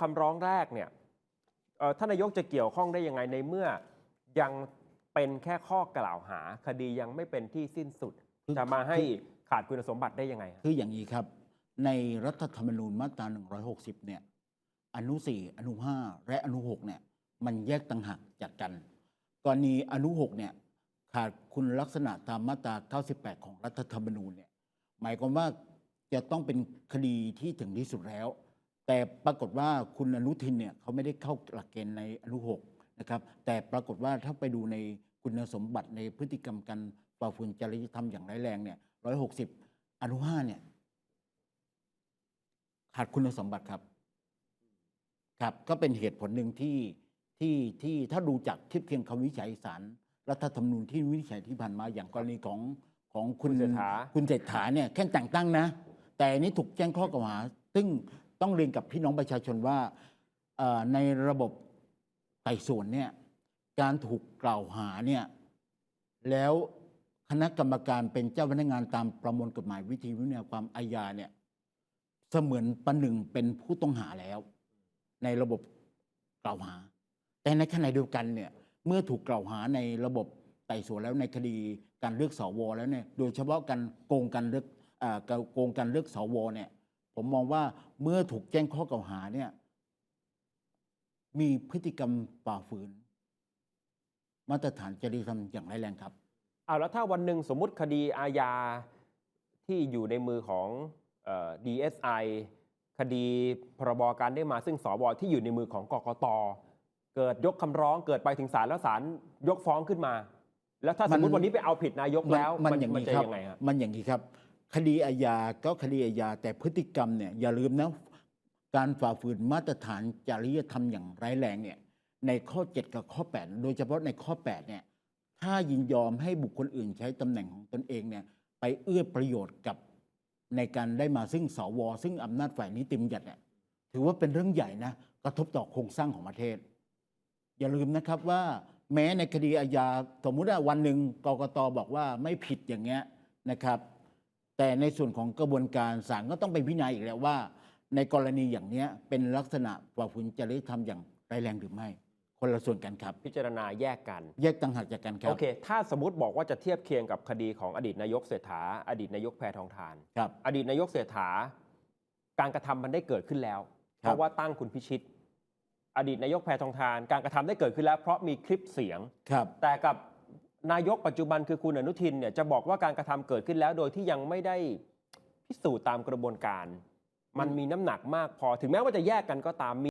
คำร้องแรกเนี่ยเอ่อท่านนายกจะเกี่ยวข้องได้ยังไงในเมื่อยังเป็นแค่ข้อกล่าวหา คดียังไม่เป็นที่สิ้นสุดคือจะมาให้ขาดคุณสมบัติได้ยังไงฮะคืออย่างนี้ครับ ในรัฐธรรมนูญมาตรา 160 เนี่ย อนุ 4 อนุ 5 และอนุ 6 เนี่ย มันแยกต่างหากจากกัน กรณีอนุ 6 เนี่ย ขาดคุณลักษณะตามมาตรา 98 ของรัฐธรรมนูญเนี่ย หมายความว่าจะต้องเป็นคดีที่ถึงที่สุดแล้ว แต่ปรากฏว่าคุณอนุทินเนี่ยเขาไม่ได้เข้าหลักเกณฑ์ในอนุ6นะครับแต่ปรากฏว่าถ้าไปดูในคุณสมบัติในพฤติกรรมการฝ่าฝืนจริยธรรมอย่างร้ายแรงเนี่ย160อนุ5เนี่ยขาดคุณสมบัติครับ ครับ ก็เป็นเหตุผลหนึ่งที่ที่ที่ถ้าดูจากเทียบเคียงคำวิจัยสารรัฐธรรมนูญที่วินิจฉัยที่ผ่านมาอย่างกรณีของของคุณคุณเศรษฐาคุณเศรษฐาเนี่ยแค่แต่งตั้งนะ แต่อันนี้ถูกแจ้งข้อกล่าวหา ซึ่ง ต้องเรียนกับพี่น้องประชาชนว่าในระบบไต่สวนเนี่ยการถูกกล่าวหาเนี่ยแล้วคณะกรรมการเป็นเจ้าพนักงานตามประมวลกฎหมายวิธีวินัยความอาญาเนี่ยเสมือนประหนึ่งเป็นผู้ต้องหาแล้ว ในระบบกล่าวหา แต่ในขณะเดียวกันเนี่ยเมื่อถูกกล่าวหาในระบบไต่สวนแล้วในคดีการเลือกสวแล้วเนี่ยโดยเฉพาะการโกงการเลือกอโกงการเลือกสวเนี่ย ผมมองว่าเมื่อถูกแจ้งข้อกล่าวหาเนี่ย มีพฤติกรรมฝ่าฝืน มาตรฐานจริยธรรมอย่างร้ายแรงครับเอาแล้วถ้าวันหนึ่งสมมุติคดีอาญาที่อยู่ในมือของเอ่อ DSI คดีพรบการได้มาซึ่งสวที่อยู่ในมือของกกตเกิดยกคำร้องเกิดไปถึงศาลแล้วศาลยกฟ้องขึ้นมา แล้วถ้าสมมติมันวันนี้ไปเอาผิดนายกแล้ว มันอย่างมันนี้จะครับยังไงฮะมันอย่างนี้ครับ คดีอาญาก็คดีอาญาแต่พฤติกรรมเนี่ยอย่าลืมนะการฝ่าฝืนมาตรฐานจริยธรรมอย่างร้ายแรงเนี่ยในข้อ 7 กับข้อ 8 โดยเฉพาะในข้อ 8 เนี่ยถ้ายินยอมให้บุคคลอื่นใช้ตำแหน่งของตนเองเนี่ยไปเอื้อประโยชน์กับในการได้มาซึ่งสวซึ่งอำนาจฝ่ายนิติบัญญัติเนี่ยถือว่าเป็นเรื่องใหญ่นะกระทบต่อโครงสร้างของประเทศ อย่าลืมนะครับว่าแม้ในคดีอาญาสมมุติว่าวันหนึ่งกกตบอกว่าไม่ผิดอย่างเงี้ยนะครับ แต่ในส่วนของกระบวนการศาลก็ต้องไปพิจารณาอีกแล้วว่า ในกรณีอย่างเนี้ยเป็นลักษณะฝ่าฝืนจริยธรรมอย่างร้ายแรงหรือไม่ คนละส่วนกันครับ พิจารณาแยกกัน แยกต่างหากจากกันครัโอบเค ถ้าสมมติบอกว่าจะเทียบเคียงกับคดีของอดีตนายกเศรษฐา อดีตนายกแพทองทาน ครับ อดีตนายกเศรษฐา การกระทำมันได้เกิดขึ้นแล้วครับเพราะว่าตั้งคุณพิชิต อดีตนายกแพทองทาน การกระทำได้เกิดขึ้นแล้ว เพราะมีคลิปเสียง ครับ แต่กับ นายกปัจจุบันคือคุณอนุทินเนี่ยจะบอกว่าการกระทำเกิดขึ้นแล้ว โดยที่ยังไม่ได้พิสูจน์ตามกระบวนการ มันมีน้ำหนักมากพอถึงแม้ว่าจะแยกกันก็ตาม